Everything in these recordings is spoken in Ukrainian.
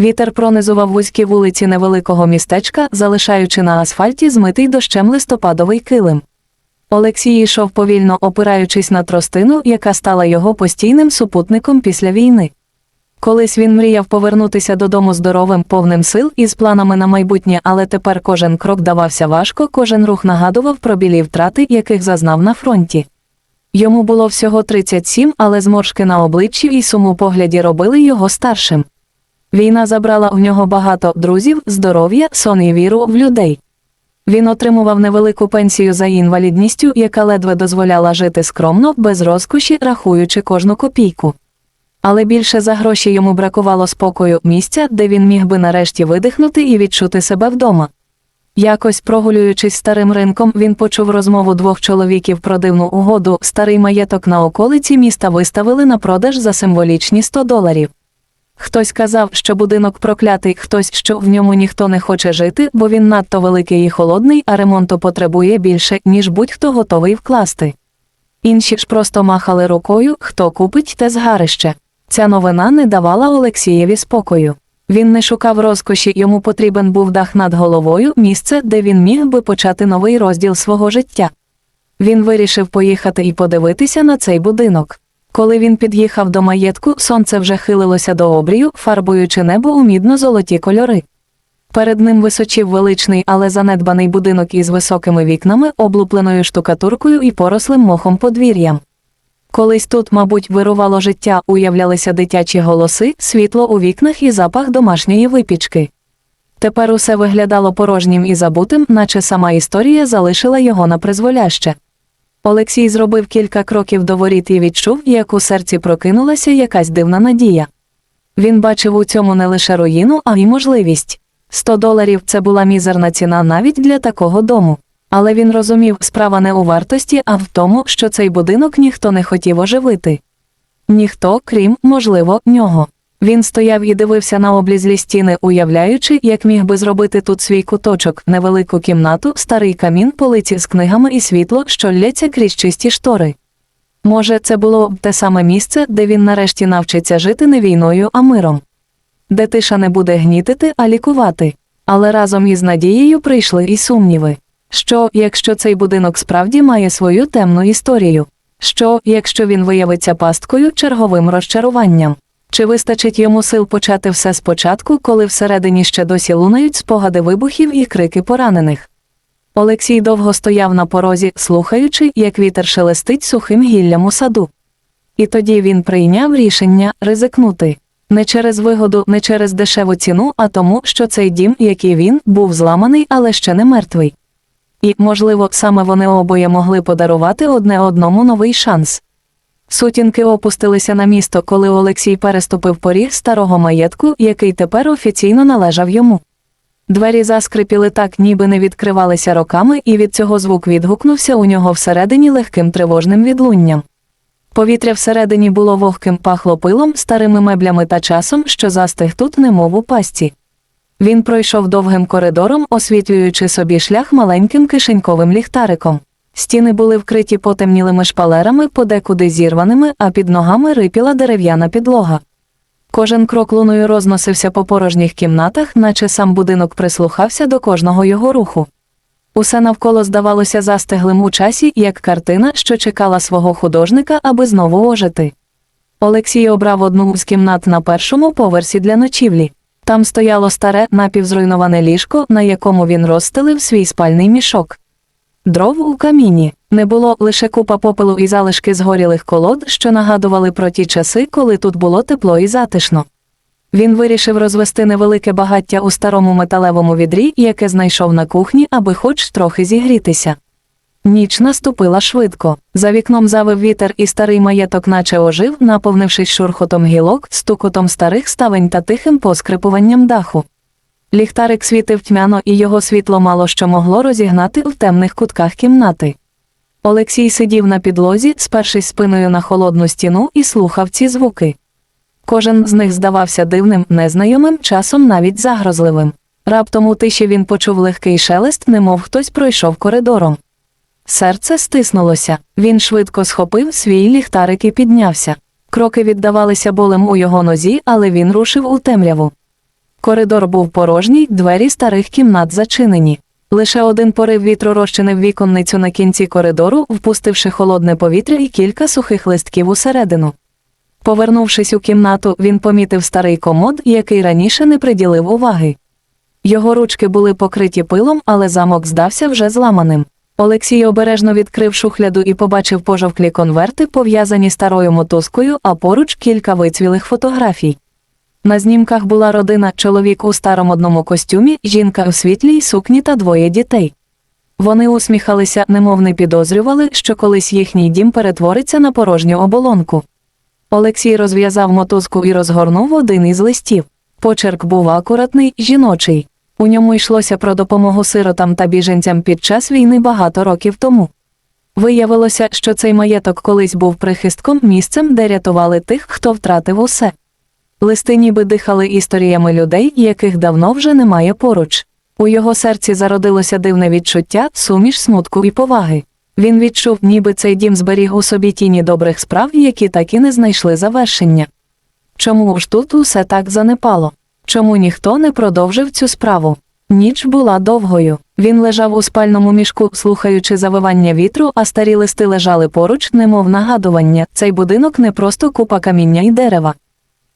Вітер пронизував вузькі вулиці невеликого містечка, залишаючи на асфальті змитий дощем листопадовий килим. Олексій йшов повільно, опираючись на тростину, яка стала його постійним супутником після війни. Колись він мріяв повернутися додому здоровим, повним сил і з планами на майбутнє, але тепер кожен крок давався важко, кожен рух нагадував про білі втрати, яких зазнав на фронті. Йому було всього 37, але зморшки на обличчі і сум у погляді робили його старшим. Війна забрала у нього багато друзів, здоров'я, сон і віру в людей. Він отримував невелику пенсію за інвалідністю, яка ледве дозволяла жити скромно, без розкоші, рахуючи кожну копійку. Але більше за гроші йому бракувало спокою, місця, де він міг би нарешті видихнути і відчути себе вдома. Якось прогулюючись старим ринком, він почув розмову двох чоловіків про дивну угоду. Старий маєток на околиці міста виставили на продаж за символічні 100 доларів. Хтось казав, що будинок проклятий, хтось, що в ньому ніхто не хоче жити, бо він надто великий і холодний, а ремонту потребує більше, ніж будь-хто готовий вкласти. Інші ж просто махали рукою, хто купить те згарище. Ця новина не давала Олексієві спокою. Він не шукав розкоші, йому потрібен був дах над головою, місце, де він міг би почати новий розділ свого життя. Він вирішив поїхати і подивитися на цей будинок. Коли він під'їхав до маєтку, сонце вже хилилося до обрію, фарбуючи небо у мідно-золоті кольори. Перед ним височив величний, але занедбаний будинок із високими вікнами, облупленою штукатуркою і порослим мохом подвір'ям. Колись тут, мабуть, вирувало життя, уявлялися дитячі голоси, світло у вікнах і запах домашньої випічки. Тепер усе виглядало порожнім і забутим, наче сама історія залишила його на призволяще. Олексій зробив кілька кроків до воріт і відчув, як у серці прокинулася якась дивна надія. Він бачив у цьому не лише руїну, а й можливість. 100 доларів це була мізерна ціна навіть для такого дому. Але він розумів, справа не у вартості, а в тому, що цей будинок ніхто не хотів оживити. Ніхто, крім, можливо, нього. Він стояв і дивився на облізлі стіни, уявляючи, як міг би зробити тут свій куточок, невелику кімнату, старий камін, полиці з книгами і світло, що лється крізь чисті штори. Може, це було б те саме місце, де він нарешті навчиться жити не війною, а миром, де тиша не буде гнітити, а лікувати. Але разом із надією прийшли і сумніви. Що, якщо цей будинок справді має свою темну історію? Що, якщо він виявиться пасткою черговим розчаруванням? Чи вистачить йому сил почати все спочатку, коли всередині ще досі лунають спогади вибухів і крики поранених? Олексій довго стояв на порозі, слухаючи, як вітер шелестить сухим гіллям у саду. І тоді він прийняв рішення ризикнути не через вигоду, не через дешеву ціну, а тому, що цей дім, який він, був зламаний, але ще не мертвий. І, можливо, саме вони обоє могли подарувати одне одному новий шанс. Сутінки опустилися на місто, коли Олексій переступив поріг старого маєтку, який тепер офіційно належав йому. Двері заскрипіли так, ніби не відкривалися роками, і від цього звук відгукнувся у нього всередині легким тривожним відлунням. Повітря всередині було вогким пахло пилом, старими меблями та часом, що застиг тут, немов у пасті. Він пройшов довгим коридором, освітлюючи собі шлях маленьким кишеньковим ліхтариком. Стіни були вкриті потемнілими шпалерами, подекуди зірваними, а під ногами рипіла дерев'яна підлога. Кожен крок луною розносився по порожніх кімнатах, наче сам будинок прислухався до кожного його руху. Усе навколо здавалося застиглим у часі, як картина, що чекала свого художника, аби знову ожити. Олексій обрав одну з кімнат на першому поверсі для ночівлі. Там стояло старе напівзруйноване ліжко, на якому він розстелив свій спальний мішок. Дров у каміні не було лише купа попелу і залишки згорілих колод, що нагадували про ті часи, коли тут було тепло і затишно. Він вирішив розвести невелике багаття у старому металевому відрі, яке знайшов на кухні, аби хоч трохи зігрітися. Ніч наступила швидко. За вікном завив вітер, і старий маєток наче ожив, наповнившись шурхотом гілок, стукотом старих ставень та тихим поскрипуванням даху. Ліхтарик світив тьмяно, і його світло мало що могло розігнати в темних кутках кімнати. Олексій сидів на підлозі, спершись спиною на холодну стіну, і слухав ці звуки. Кожен з них здавався дивним, незнайомим, часом навіть загрозливим. Раптом у тиші він почув легкий шелест, немов хтось пройшов коридором. Серце стиснулося. Він швидко схопив свій ліхтарик і піднявся. Кроки віддавалися болем у його нозі, але він рушив у темряву. Коридор був порожній, двері старих кімнат зачинені. Лише один порив вітру розчинив віконницю на кінці коридору, впустивши холодне повітря і кілька сухих листків усередину. Повернувшись у кімнату, він помітив старий комод, який раніше не приділив уваги. Його ручки були покриті пилом, але замок здався вже зламаним. Олексій обережно відкрив шухляду і побачив пожовклі конверти, пов'язані старою мотузкою, а поруч кілька вицвілих фотографій. На знімках була родина, чоловік у старомодному костюмі, жінка у світлій сукні та двоє дітей. Вони усміхалися, немов не підозрювали, що колись їхній дім перетвориться на порожню оболонку. Олексій розв'язав мотузку і розгорнув один із листів. Почерк був акуратний, жіночий. У ньому йшлося про допомогу сиротам та біженцям під час війни багато років тому. Виявилося, що цей маєток колись був прихистком місцем, де рятували тих, хто втратив усе. Листи ніби дихали історіями людей, яких давно вже немає поруч. У його серці зародилося дивне відчуття, суміш смутку і поваги. Він відчув, ніби цей дім зберіг у собі тіні добрих справ, які так і не знайшли завершення. Чому ж тут усе так занепало? Чому ніхто не продовжив цю справу? Ніч була довгою. Він лежав у спальному мішку, слухаючи завивання вітру, а старі листи лежали поруч, немов нагадування. Цей будинок не просто купа каміння і дерева.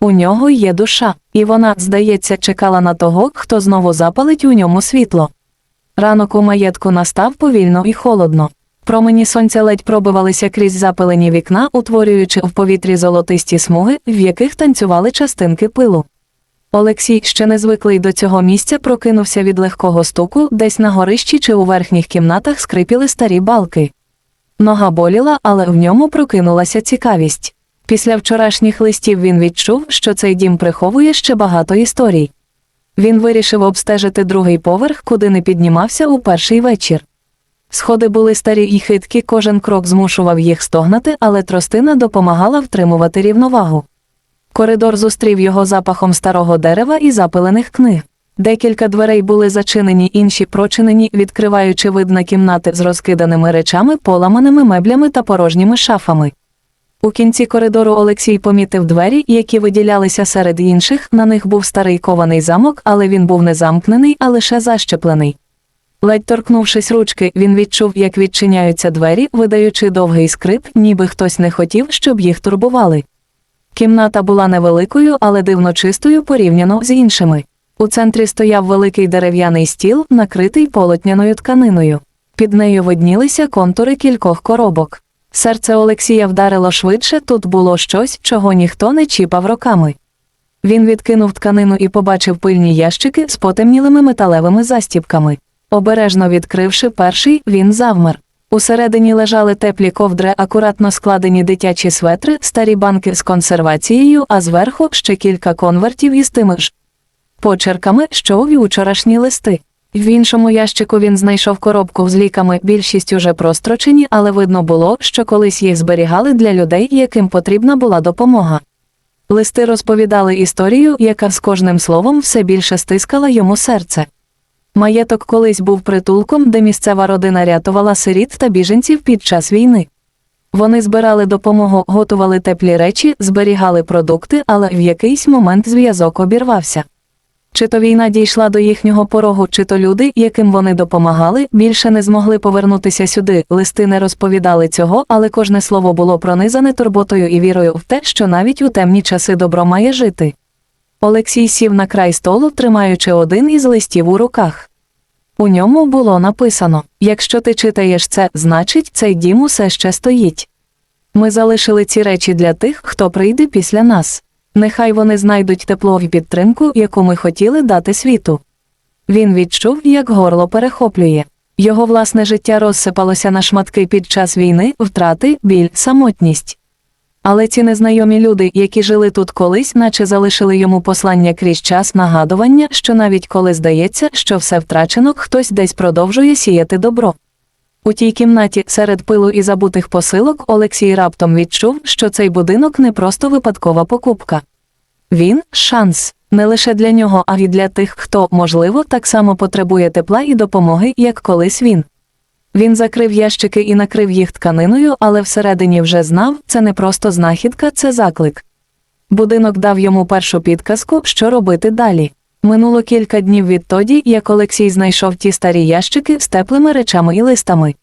У нього є душа, і вона, здається, чекала на того, хто знову запалить у ньому світло. Ранок у маєтку настав повільно і холодно. Промені сонця ледь пробивалися крізь запилені вікна, утворюючи в повітрі золотисті смуги, в яких танцювали частинки пилу. Олексій, ще не звиклий до цього місця, прокинувся від легкого стуку, десь на горищі чи у верхніх кімнатах скрипіли старі балки. Нога боліла, але в ньому прокинулася цікавість. Після вчорашніх листів він відчув, що цей дім приховує ще багато історій. Він вирішив обстежити другий поверх, куди не піднімався у перший вечір. Сходи були старі і хиткі, кожен крок змушував їх стогнати, але тростина допомагала втримувати рівновагу. Коридор зустрів його запахом старого дерева і запилених книг. Декілька дверей були зачинені, інші прочинені, відкриваючи вид на кімнати з розкиданими речами, поламаними меблями та порожніми шафами. У кінці коридору Олексій помітив двері, які виділялися серед інших. На них був старий кований замок, але він був не замкнений, а лише защеплений. Ледь торкнувшись ручки, він відчув, як відчиняються двері, видаючи довгий скрип, ніби хтось не хотів, щоб їх турбували. Кімната була невеликою, але дивно чистою порівняно з іншими. У центрі стояв великий дерев'яний стіл, накритий полотняною тканиною. Під нею виднілися контури кількох коробок. Серце Олексія вдарило швидше, тут було щось, чого ніхто не чіпав роками. Він відкинув тканину і побачив пильні ящики з потемнілими металевими застіпками. Обережно відкривши перший, він завмер. Усередині лежали теплі ковдри, акуратно складені дитячі светри, старі банки з консервацією, а зверху ще кілька конвертів із тими ж почерками, що у вчорашні листи. В іншому ящику він знайшов коробку з ліками, більшість уже прострочені, але видно було, що колись їх зберігали для людей, яким потрібна була допомога. Листи розповідали історію, яка з кожним словом все більше стискала йому серце. Маєток колись був притулком, де місцева родина рятувала сиріт та біженців під час війни. Вони збирали допомогу, готували теплі речі, зберігали продукти, але в якийсь момент зв'язок обірвався. Чи то війна дійшла до їхнього порогу, чи то люди, яким вони допомагали, більше не змогли повернутися сюди. Листи не розповідали цього, але кожне слово було пронизане турботою і вірою в те, що навіть у темні часи добро має жити. Олексій сів на край столу, тримаючи один із листів у руках. У ньому було написано якщо ти читаєш це, значить, цей дім усе ще стоїть. Ми залишили ці речі для тих, хто прийде після нас. Нехай вони знайдуть тепло і підтримку, яку ми хотіли дати світу. Він відчув, як горло перехоплює. Його власне життя розсипалося на шматки під час війни, втрати, біль, самотність. Але ці незнайомі люди, які жили тут колись, наче залишили йому послання крізь час нагадування, що навіть коли здається, що все втрачено, хтось десь продовжує сіяти добро. У тій кімнаті серед пилу і забутих посилок Олексій раптом відчув, що цей будинок не просто випадкова покупка. Він шанс не лише для нього, а й для тих, хто, можливо, так само потребує тепла і допомоги, як колись він. Він закрив ящики і накрив їх тканиною, але всередині вже знав, це не просто знахідка, це заклик. Будинок дав йому першу підказку, що робити далі. Минуло кілька днів відтоді, як Олексій знайшов ті старі ящики з теплими речами і листами.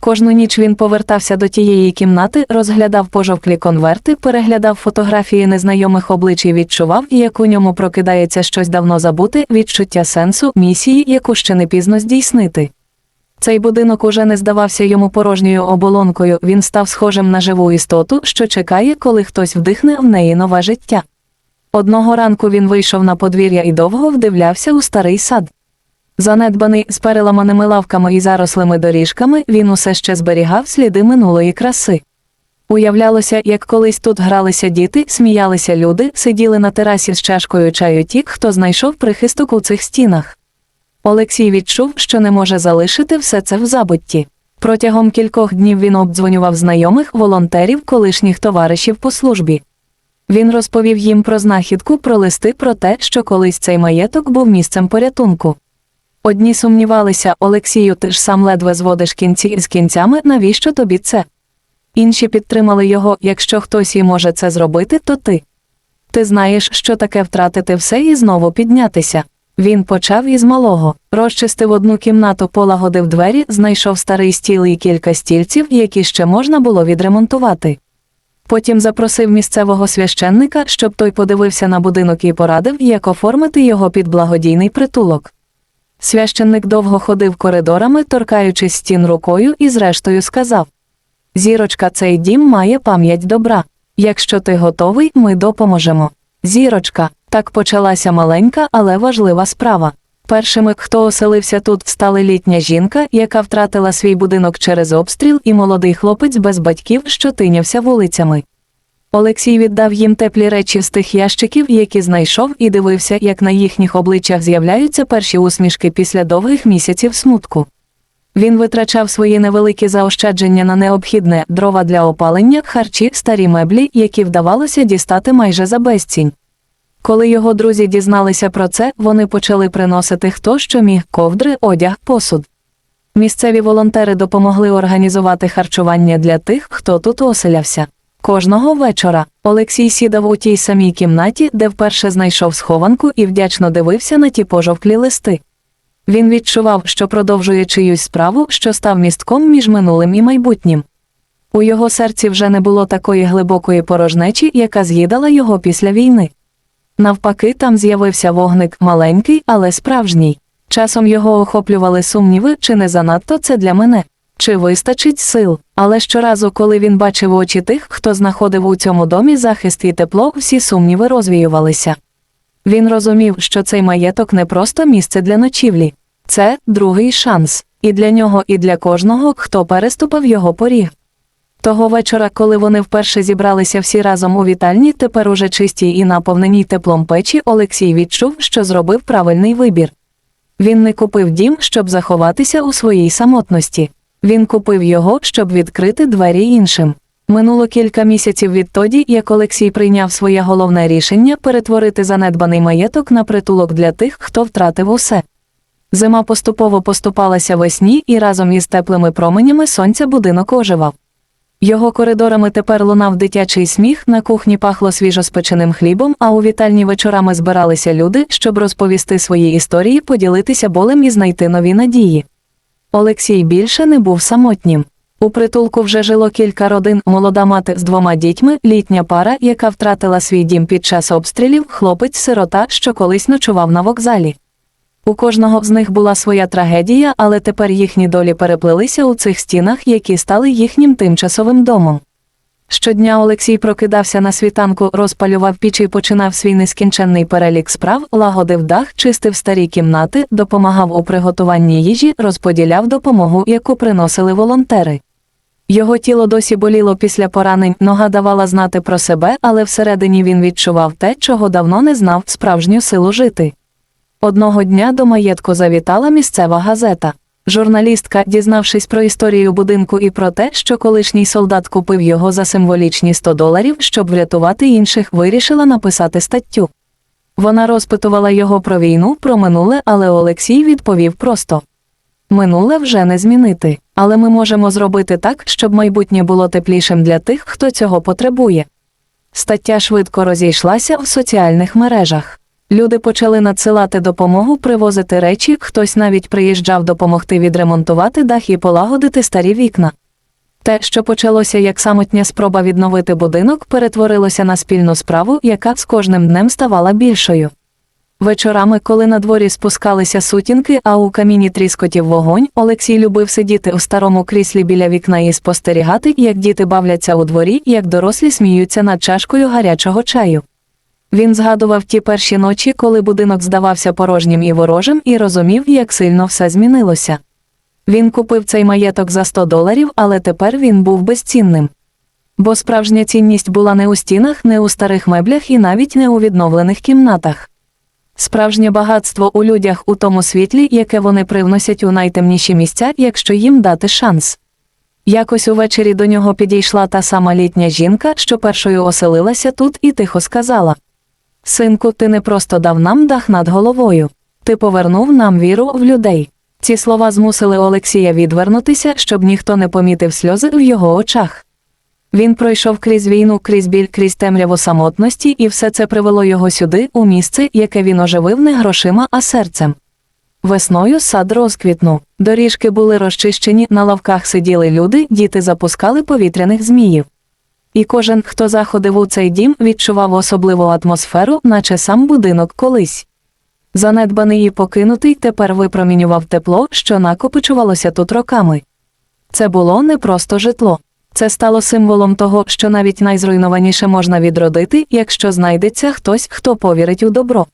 Кожну ніч він повертався до тієї кімнати, розглядав пожовклі конверти, переглядав фотографії незнайомих облич і відчував, як у ньому прокидається щось давно забуте, відчуття сенсу, місії, яку ще не пізно здійснити. Цей будинок уже не здавався йому порожньою оболонкою, він став схожим на живу істоту, що чекає, коли хтось вдихне в неї нове життя. Одного ранку він вийшов на подвір'я і довго вдивлявся у старий сад. Занедбаний з переламаними лавками і зарослими доріжками, він усе ще зберігав сліди минулої краси. Уявлялося, як колись тут гралися діти, сміялися люди, сиділи на терасі з чашкою чаю ті, хто знайшов прихисток у цих стінах. Олексій відчув, що не може залишити все це в забутті. Протягом кількох днів він обдзвонював знайомих волонтерів, колишніх товаришів по службі. Він розповів їм про знахідку, про листи, про те, що колись цей маєток був місцем порятунку. Одні сумнівалися, Олексію, ти ж сам ледве зводиш кінці з кінцями, навіщо тобі це? Інші підтримали його, якщо хтось і може це зробити, то ти. Ти знаєш, що таке втратити все і знову піднятися. Він почав із малого, розчистив одну кімнату, полагодив двері, знайшов старий стіл і кілька стільців, які ще можна було відремонтувати. Потім запросив місцевого священника, щоб той подивився на будинок і порадив, як оформити його під благодійний притулок. Священник довго ходив коридорами, торкаючись стін рукою, і зрештою сказав Зірочка, цей дім має пам'ять добра. Якщо ти готовий, ми допоможемо. Зірочка, так почалася маленька, але важлива справа. Першими, хто оселився тут, стали літня жінка, яка втратила свій будинок через обстріл, і молодий хлопець без батьків, що тинявся вулицями. Олексій віддав їм теплі речі з тих ящиків, які знайшов, і дивився, як на їхніх обличчях з'являються перші усмішки після довгих місяців смутку. Він витрачав свої невеликі заощадження на необхідне дрова для опалення, харчі, старі меблі, які вдавалося дістати майже за безцінь. Коли його друзі дізналися про це, вони почали приносити хто що міг ковдри, одяг, посуд. Місцеві волонтери допомогли організувати харчування для тих, хто тут оселявся. Кожного вечора Олексій сідав у тій самій кімнаті, де вперше знайшов схованку і вдячно дивився на ті пожовклі листи. Він відчував, що продовжує чиюсь справу, що став містком між минулим і майбутнім. У його серці вже не було такої глибокої порожнечі, яка з'їдала його після війни. Навпаки, там з'явився вогник маленький, але справжній. Часом його охоплювали сумніви, чи не занадто це для мене, чи вистачить сил. Але щоразу, коли він бачив очі тих, хто знаходив у цьому домі захист і тепло, всі сумніви розвіювалися. Він розумів, що цей маєток не просто місце для ночівлі, це другий шанс і для нього, і для кожного, хто переступив його поріг. Того вечора, коли вони вперше зібралися всі разом у вітальні, тепер уже чистій і наповненій теплом печі, Олексій відчув, що зробив правильний вибір. Він не купив дім, щоб заховатися у своїй самотності. Він купив його, щоб відкрити двері іншим. Минуло кілька місяців відтоді, як Олексій прийняв своє головне рішення перетворити занедбаний маєток на притулок для тих, хто втратив усе. Зима поступово поступалася весні, і разом із теплими променями сонця будинок оживав. Його коридорами тепер лунав дитячий сміх, на кухні пахло свіжоспеченим хлібом, а у вітальні вечорами збиралися люди, щоб розповісти свої історії, поділитися болем і знайти нові надії. Олексій більше не був самотнім. У притулку вже жило кілька родин, молода мати з двома дітьми, літня пара, яка втратила свій дім під час обстрілів, хлопець-сирота, що колись ночував на вокзалі. У кожного з них була своя трагедія, але тепер їхні долі переплелися у цих стінах, які стали їхнім тимчасовим домом. Щодня Олексій прокидався на світанку, розпалював піч і починав свій нескінченний перелік справ, лагодив дах, чистив старі кімнати, допомагав у приготуванні їжі, розподіляв допомогу, яку приносили волонтери. Його тіло досі боліло після поранень, нога давала знати про себе, але всередині він відчував те, чого давно не знав справжню силу жити. Одного дня до маєтку завітала місцева газета. Журналістка, дізнавшись про історію будинку і про те, що колишній солдат купив його за символічні 100 доларів, щоб врятувати інших, вирішила написати статтю. Вона розпитувала його про війну, про минуле, але Олексій відповів просто минуле вже не змінити, але ми можемо зробити так, щоб майбутнє було теплішим для тих, хто цього потребує. Стаття швидко розійшлася в соціальних мережах. Люди почали надсилати допомогу, привозити речі, хтось навіть приїжджав допомогти відремонтувати дах і полагодити старі вікна. Те, що почалося як самотня спроба відновити будинок, перетворилося на спільну справу, яка з кожним днем ставала більшою. Вечорами, коли на дворі спускалися сутінки, а у каміні тріскотів вогонь, Олексій любив сидіти у старому кріслі біля вікна і спостерігати, як діти бавляться у дворі, як дорослі сміються над чашкою гарячого чаю. Він згадував ті перші ночі, коли будинок здавався порожнім і ворожим, і розумів, як сильно все змінилося. Він купив цей маєток за 100 доларів, але тепер він був безцінним. Бо справжня цінність була не у стінах, не у старих меблях і навіть не у відновлених кімнатах. Справжнє багатство у людях у тому світлі, яке вони привносять у найтемніші місця, якщо їм дати шанс. Якось увечері до нього підійшла та сама літня жінка, що першою оселилася тут, і тихо сказала: Синку, ти не просто дав нам дах над головою, ти повернув нам віру в людей. Ці слова змусили Олексія відвернутися, щоб ніхто не помітив сльози в його очах. Він пройшов крізь війну, крізь біль, крізь темряву самотності, і все це привело його сюди, у місце, яке він оживив не грошима, а серцем. Весною сад розквітнув. Доріжки були розчищені, на лавках сиділи люди, діти запускали повітряних зміїв. І кожен, хто заходив у цей дім, відчував особливу атмосферу, наче сам будинок колись. Занедбаний і покинутий тепер випромінював тепло, що накопичувалося тут роками. Це було не просто житло. Це стало символом того, що навіть найзруйнованіше можна відродити, якщо знайдеться хтось, хто повірить у добро.